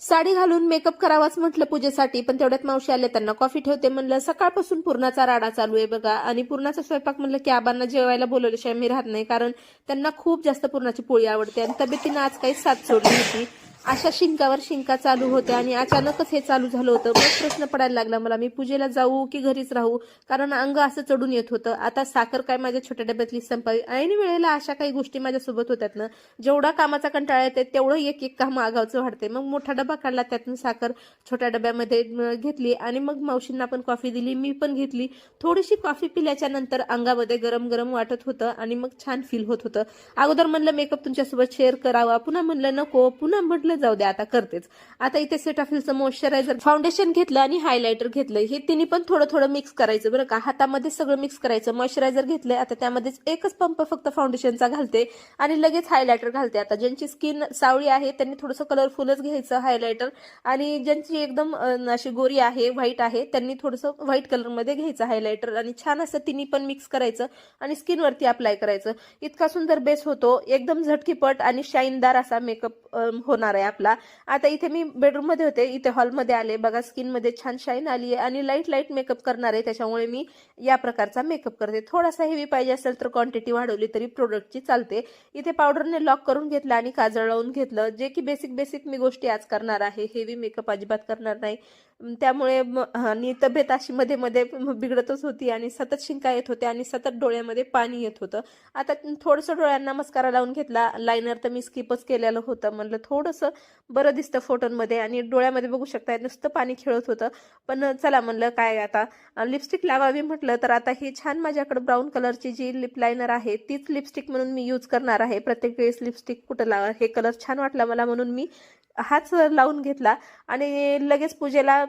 साडी घालून मेकअप करावाच म्हटलं पूजेसाठी पण तेवढ्यात मावशी आले त्यांना कॉफी ठेवते म्हणलं सकाळपासून पूर्णाचा राडा चालू आहे बघा. आणि पूर्णाचा स्वयंपाक म्हणलं की आबांना जेवायला बोलवल्याशिवाय मी राहत नाही कारण त्यांना खूप जास्त पूर्णाची पोळी आवडते. आणि तब्येतीनं आज काही साथ सोडली होती. अशा शिंकावर शिंका चालू होत्या आणि अचानकच हे चालू झालं होतं. मग प्रश्न पडायला लागला मला मी पूजेला जाऊ की घरीच राहू? कारण अंग असं चढून येत होतं. आता साखर काय माझ्या छोट्या डब्यातली संपावी? ऐन वेळेला अशा काही गोष्टी माझ्यासोबत होत्यात ना. जेवढा कामाचा कंटाळा येते तेवढं एक एक काम आगावचं वाढते. मग मोठा डबा काढला त्यातून साखर छोट्या डब्यामध्ये घेतली. आणि मग मावशींना पण कॉफी दिली मी पण घेतली. थोडीशी कॉफी पिल्याच्या नंतर अंगामध्ये गरम गरम वाटत होतं आणि मग छान फील होत होतं. अगोदर म्हणलं मेकअप तुमच्यासोबत शेअर करावा. पुन्हा म्हणलं नको. पुन्हा म्हटलं जाऊ द्या आता करतेच. आता इथे सेटाफिलचं मॉइश्चरायझर फाउंडेशन घेतलं आणि हायलायटर घेतलं हे तिन्ही पण थोडं थोडं मिक्स करायचं बरं का. हातामध्ये सगळं मिक्स करायचं. मॉइश्चरायझर घेतलंय आता त्यामध्येच एकच पंप फक्त फाउंडेशनचा घालते आणि लगेच हायलायटर घालते. आता ज्यांची स्किन सावळी आहे त्यांनी थोडंसं कलरफुलच घ्यायचं हायलायटर आणि ज्यांची एकदम अशी गोरी आहे व्हाईट आहे त्यांनी थोडंसं व्हाईट कलरमध्ये घ्यायचं हायलायटर आणि छान असं तिन्ही पण मिक्स करायचं आणि स्किनवरती अप्लाय करायचं. इतका सुंदर बेस होतो. एकदम झटकीपट आणि शाईनदार असा मेकअप होणार आहे. आपला. आता इथे मी बेडरूममध्ये होते. इथे हॉलमध्ये आले. बघा स्किनमध्ये छान शाईन आली आहे आणि लाइट लाइट मेकअप करणार. आहे त्याच्यामुळे मी या प्रकारचा मेकअप करते. थोडासा हेवी पाहिजे असेल तर क्वांटिटी वाढवली तरी प्रोडक्टची चालते. इथे पावडरने लॉक करून घेतलं आणि काजळ लावून घेतलं. जे की बेसिक बेसिक मी गोष्टी आज करणार आहे. हेवी मेकअप अजिबात करणार नाही. त्यामुळे म- आणि तब्येत अशी मध्ये मध्ये बिघडतच होती आणि सतत शिंका येत होत्या आणि सतत डोळ्यामध्ये पाणी येत होतं. आता थोडंसं डोळ्यांना मस्कारा लावून घेतला. लायनर तर मी स्किपच केलेलं होतं. म्हणलं थोडंसं बरं दिसतं फोटोंमध्ये आणि डोळ्यामध्ये बघू शकताय नुसतं पाणी खेळत होतं. पण चला म्हणलं काय आता. लिपस्टिक लावावी म्हटलं तर आता ही छान माझ्याकडे ब्राऊन कलरची जी लिप लायनर आहे तीच लिपस्टिक म्हणून मी यूज करणार आहे. प्रत्येक वेळेस लिपस्टिक कुठं लावा हे कलर छान वाटला मला म्हणून मी हाच लावून घेतला. आणि लगेच पूजेला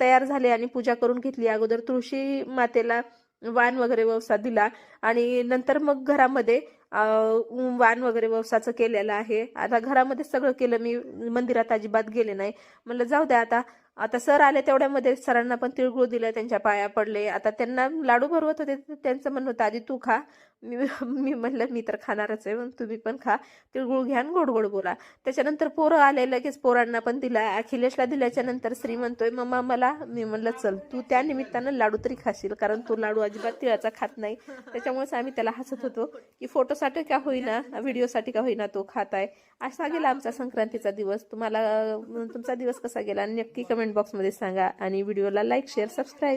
तयार झाले आणि पूजा करून घेतली. अगोदर तुळशी मातेला वाण वगैरे व्यवसाय दिला. आणि नंतर मग घरामध्ये वाण वगैरे वसाचं केलेलं आहे. आता घरामध्ये सगळं केलं मी मंदिरात अजिबात गेले नाही. म्हणलं जाऊ द्या आता. आता सर आले तेवढ्यामध्ये सरांना पण तिळगुळ दिलं त्यांच्या पाया पडले. आता त्यांना लाडू भरवत होते त्यांचं म्हणणं होतं आधी तू खा. मी मी म्हणलं मी तर खाणारच आहे मग तुम्ही पण खा. तिळगुळ घ्या आणि गोड गोड बोला. त्याच्यानंतर पोरं आले लगेच पोरांना पण दिला अखिलेशला दिल्याच्या नंतर श्री म्हणतोय मम्मा मला मी म्हणलं चल तू त्या निमित्तानं लाडू तरी खाशील कारण तू लाडू अजिबात तिळाचा खात नाही. त्याच्यामुळेच आम्ही त्याला हसत होतो की फोटोसाठी का होईना व्हिडिओसाठी का होईना तो खात आहे असा गेला आमचा संक्रांतीचा दिवस. तुम्हाला तुमचा दिवस कसा गेला? नक्की कमेंट बॉक्समध्ये सांगा आणि व्हिडिओला लाईक शेअर सबस्क्राईब.